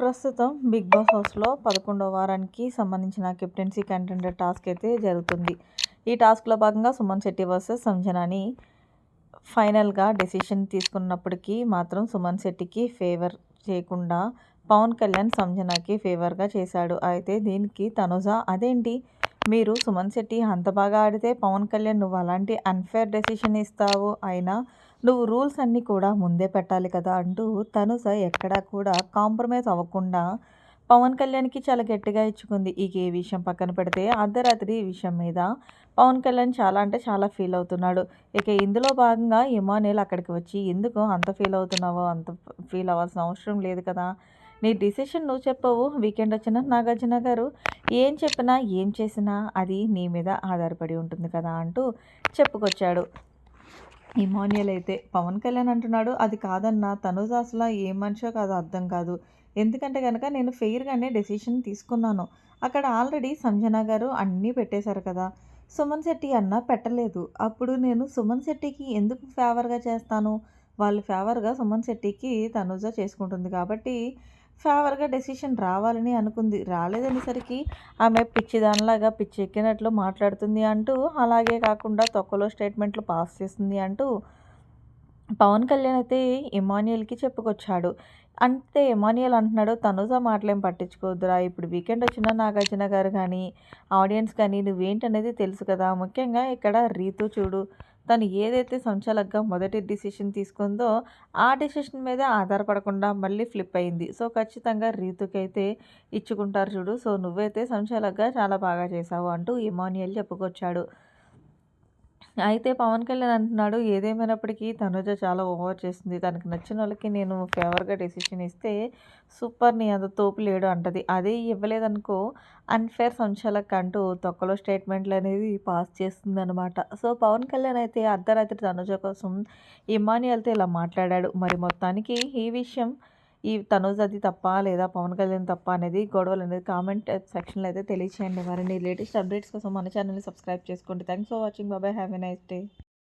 ప్రస్తుతం big boss హౌస్లో పదకొండవ వారానికి సంబంధించిన కెప్టెన్సీ కంటెండర్ టాస్క్ అయితే జరుగుతుంది. ఈ టాస్క్లో భాగంగా సుమన్ శెట్టి వర్సెస్ సంజనాని ఫైనల్గా డెసిషన్ తీసుకున్నప్పటికీ మాత్రం సుమన్ శెట్టికి ఫేవర్ చేయకుండా పవన్ కళ్యాణ్ సంజనాకి ఫేవర్గా చేశాడు. అయితే దీనికి తనుజ అదేంటి? మీరు సుమన్ శెట్టి అంత బాగా ఆడితే పవన్ కళ్యాణ్ నువ్వు అలాంటి అన్ఫేర్ డెసిషన్ ఇస్తావు. అయినా నువ్వు రూల్స్ అన్నీ కూడా ముందే పెట్టాలి కదా అంటూ తనుజ ఎక్కడా కూడా కాంప్రమైజ్ అవ్వకుండా పవన్ కళ్యాణ్కి చాలా గట్టిగా ఇచ్చుకుంది. ఈ ఏ విషయం పక్కన పెడితే అర్ధరాత్రి ఈ విషయం మీద పవన్ కళ్యాణ్ చాలా అంటే చాలా ఫీల్ అవుతున్నాడు. ఇక ఇందులో భాగంగా ఇమానుయల్ అక్కడికి వచ్చి ఎందుకు అంత ఫీల్ అవుతున్నావో? అంత ఫీల్ అవ్వాల్సిన అవసరం లేదు కదా? నీ డిసిషన్ నువ్వు చెప్పవు. వీకెండ్ వచ్చిన నాగార్జున గారు ఏం చెప్పినా ఏం చేసినా అది నీ మీద ఆధారపడి ఉంటుంది కదా? అంటూ చెప్పుకొచ్చాడు. ఇమాన్యుయల్ అయితే పవన్ కళ్యాణ్ అంటున్నాడు అది కాదన్నా తనుజ అసలు ఏ మనిషో కాదు అర్థం కాదు. ఎందుకంటే కనుక నేను ఫెయిర్గానే డెసిషన్ తీసుకున్నాను. అక్కడ ఆల్రెడీ సంజన గారు అన్నీ పెట్టేశారు కదా. సుమన్ శెట్టి అన్న పెట్టలేదు. అప్పుడు నేను సుమన్ శెట్టికి ఎందుకు ఫేవర్గా చేస్తాను? వాళ్ళు ఫేవర్గా సుమన్ శెట్టికి తనుజ చేసుకుంటుంది కాబట్టి ఫేవర్గా డెసిషన్ రావాలని అనుకుంది. రాలేదనేసరికి ఆమె పిచ్చిదానిలాగా పిచ్చి ఎక్కినట్లు మాట్లాడుతుంది అంటూ అలాగే కాకుండా తొక్కలో స్టేట్మెంట్లు పాస్ చేస్తుంది అంటూ పవన్ కళ్యాణ్ అయితే ఇమాన్యుయల్కి చెప్పుకొచ్చాడు. అంటే ఎమాన్యుయల్ అంటున్నాడు తనుజ మాటలేం పట్టించుకోవద్దురా ఇప్పుడు వీకెండ్ వచ్చిన నాగార్జున గారు కానీ ఆడియన్స్ కానీ నువ్వేంటనేది తెలుసు కదా ముఖ్యంగా ఇక్కడ రీతు చూడు తను ఏదైతే సంచాలకగా మొదటి డిసిషన్ తీసుకుందో ఆ డిసిషన్ మీద ఆధారపడకుండా మళ్ళీ ఫ్లిప్ అయింది. సో ఖచ్చితంగా రీతుకైతే ఇచ్చుకుంటారు చూడు. సో నువ్వైతే సంచాలకగా చాలా బాగా చేసావు అంటూ ఇమానియల్ చెప్పుకొచ్చాడు. అయితే పవన్ కళ్యాణ్ అంటున్నాడు ఏదేమైనప్పటికీ తనుజ చాలా ఓవర్ చేస్తుంది. తనకు నచ్చిన వాళ్ళకి నేను ఫేవర్గా డెసిషన్ ఇస్తే సూపర్ నీ అంత తోపు లేడు అంటది. అదే ఇవ్వలేదనుకో అన్ఫేర్ సంచాలక్ అంటూ తొక్కలో స్టేట్మెంట్లు అనేది పాస్ చేస్తుంది అనమాట సో పవన్ కళ్యాణ్ అయితే అర్ధరాత్రి తనుజ కోసం ఇమానియల్తో ఇలా మాట్లాడాడు. మరి మొత్తానికి ఈ విషయం ఈ తనుజ్ అది తప్ప లేదా పవన్ కళ్యాణ్ తప్ప అనేది గొడవలు అనేది కామెంట్ సెక్షన్లో అయితే తెలియచేయండి. మరిన్ని లేటెస్ట్ అప్డేట్స్ కోసం మన ఛానల్ని సబ్స్క్రైబ్ చేసుకోండి. థ్యాంక్స్ ఫర్ వాచింగ్ బాబాయ్ హ్యావ్ ఎ నైస్ డే